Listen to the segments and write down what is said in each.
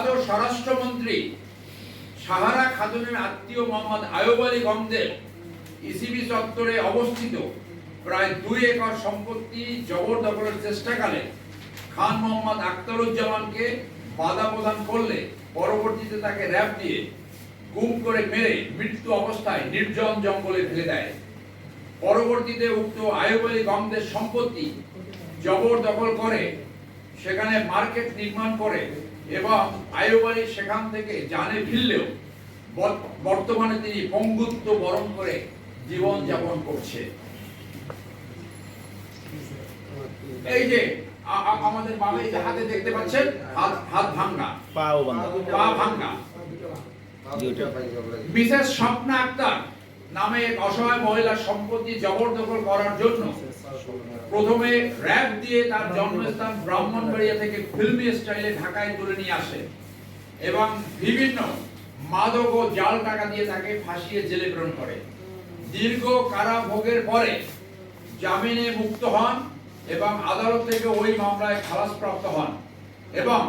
খ্যাত স্বরাষ্ট্রমন্ত্রী সাহারা খাতুনের আত্মীয় মোহাম্মদ আয়ুব আলী গমদের ইসিবি চত্বরে অবস্থিত। প্রায় দুই একর সম্পত্তি জবরদখলের চেষ্টাকালে খান মোহাম্মদ আখতারুজ্জামানকে বাধা প্রদান করলে পরবর্তীতে তাকে র্যাব দিয়ে গুম করে মেরে মৃত্যু অবস্থায় নির্জন জঙ্গলে ফেলে দেয়। পরবর্তীতে উক্ত আয়ুব আলী গমদের সম্পত্তি জবরদখল করে, সেখানে মার্কেট নির্মাণ করে এবং আয়ুব সেখান থেকে জানে ফিরলেও বর্তমানে তিনি পঙ্গুত্ব বরণ করে জীবন যাপন করছে। এই যে আমাদের বাবা এই হাতে দেখতে পাচ্ছেন হাত হাত ভাঙ্গা। বাংলা পা ভাঙ্গা। মিসেস স্বপ্না আক্তার নামে এক অসহায় মহিলার সম্পত্তি জবরদখল করার জন্য প্রথমে র্যাব দিয়ে তার জন্মস্থান ব্রাহ্মণবাড়িয়া থেকে ফিল্মি স্টাইলে ঢাকায় তুলে নিয়ে আসে এবং বিভিন্ন মাদক ও জাল টাকা দিয়ে তাকে ফাঁসিয়ে জেলে প্রেরণ করে। দীর্ঘ কারাভোগের পরে জামিনে মুক্ত হন এবং আদালত থেকে ওই মামলায় খালাসপ্রাপ্ত হন এবং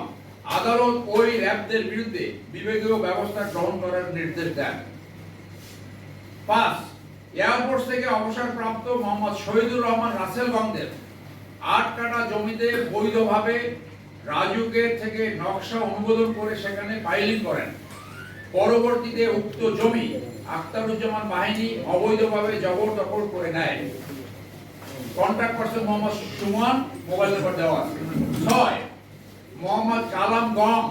আদালত ওই র্যাবদের বিরুদ্ধে বিবেকীয় ব্যবস্থা গ্রহণ করার নির্দেশ দেন। পাঁচ এয়ারফোর্স থেকে অবসরপ্রাপ্ত মোহাম্মদ শহীদুর রহমান রাসেল গঙ্গের আট কাটা জমিতে বৈধভাবে রাজুকের থেকে নকশা অনুমোদন করে সেখানে ফাইলিং করেন। পরবর্তীতে উক্ত জমি আখতারুজ্জামান বাহিনী অবৈধভাবে জবরদখল করে নেয়। Contact person Mohammad Suman mobile number দেওয়া ছয়, মোহাম্মদ কালাম গম,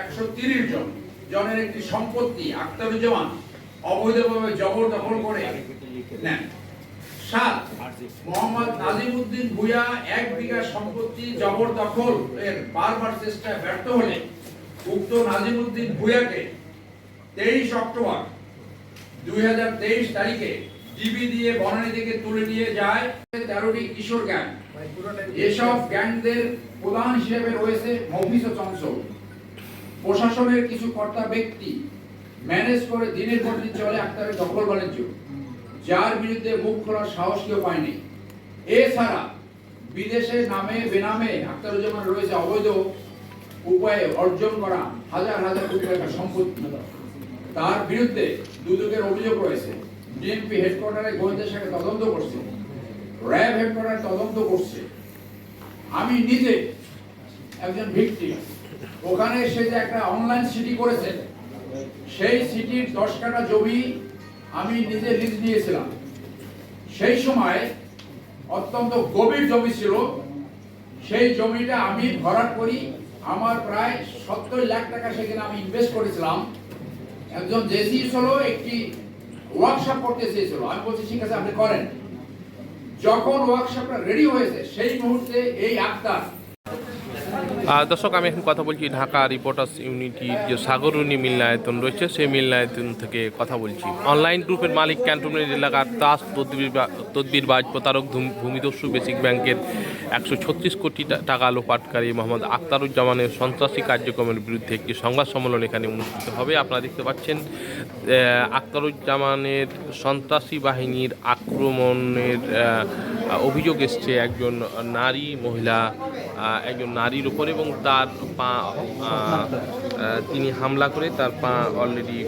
একশো তিরিশ জন। জনের একটি সম্পত্তি আখতারুজ্জামান অবৈধভাবে জবরদখল করে। নেন। সাত মোহাম্মদ নাজিমউদ্দিন ভুয়া এক বিঘা সম্পত্তি জবরদখল এর বারবার চেষ্টায় ব্যর্থ হলে উক্ত নাজিমউদ্দিন ভুয়াকে তেইশ অক্টোবর দুই হাজার তেইশ তারিখে ডিবি দিয়ে বনানী থেকে তুলে নিয়ে যায় তেরোটি কিশোর গ্যাং। এসব গ্যাংদের প্রধান হিসেবে রয়েছে মফিজ ও চঞ্চল। প্রশাসনের কিছু কর্তা ব্যক্তি ম্যানেজ করে দিনের পর দিন চলে আক্তারের দখল বাণিজ্য যার বিরুদ্ধে মুখ খোলার সাহস কেউ পায়নি। এছাড়া বিদেশে নামে বেনামে আক্তারুজ্জামান রয়েছে অবৈধ উপায়ে অর্জন করা হাজার হাজার কোটি টাকা সম্পত্তি। তার বিরুদ্ধে দুদকের অভিযোগ রয়েছে। বিএনপি হেডকোয়ার্টারে গোয়েন্দা শাখা তদন্ত করছে। র্যাব হেডকোয়ার্টার তদন্ত করছে। আমি নিজে একজন ভিক্টিম। ওখানে সে যে একটা অনলাইন সিটি করেছে সেই সিটির দশ কাটা জমি আমি নিজে লিজ নিয়েছিলাম। সেই সময় অত্যন্ত গভীর জমি ছিল। সেই জমিটা আমি ভরাট করি। আমার প্রায় সত্তর লাখ টাকা সেখানে আমি ইনভেস্ট করেছিলাম। একজন জেসি ছিল, একটি ওয়ার্কশপ করতে চেয়েছিল। আমি বলছি, ঠিক আছে, আপনি করেন। যখন ওয়ার্কশপটা রেডি হয়েছে, সেই মুহূর্তে এই আক্তার দর্শক আমি এখন কথা বলছি ঢাকা রিপোর্টার্স ইউনিটির যে সাগরুনি মিলনায়তন রয়েছে সেই মিলনায়তন থেকে কথা বলছি। অনলাইন গ্রুপের মালিক ক্যান্টনমেন্ট এলাকার তাস তদবির বাজ প্রতারক ভূমিদস্যু বেসিক ব্যাংকের একশো ছত্রিশ কোটি টাকা লোপাটকারী মোহাম্মদ আক্তারুজ্জামানের সন্ত্রাসী কার্যক্রমের বিরুদ্ধে একটি সংবাদ সম্মেলন এখানে অনুষ্ঠিত হবে। আপনারা দেখতে পাচ্ছেন আহ, আক্তারুজ্জামানের সন্ত্রাসী বাহিনীর আক্রমণের আহ, অভিযোগ এসছে একজন নারী মহিলা একজন নারীর উপর এবং তার পা তিনি হামলা করে তার পা অলরেডি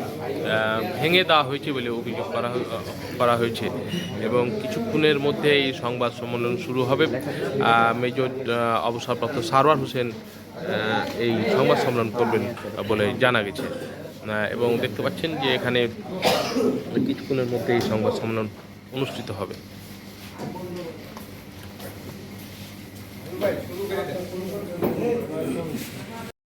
ভেঙে দেওয়া হয়েছে বলে অভিযোগ করা করা হয়েছে এবং কিছুক্ষণের মধ্যে এই সংবাদ সম্মেলন শুরু হবে। মেজর অবসরপ্রাপ্ত সারওয়ার হোসেন এই সংবাদ সম্মেলন করবেন বলে জানা গেছে। এবং দেখতে পাচ্ছেন যে এখানে কিছুক্ষণের মধ্যে এই সংবাদ সম্মেলন অনুষ্ঠিত হবে।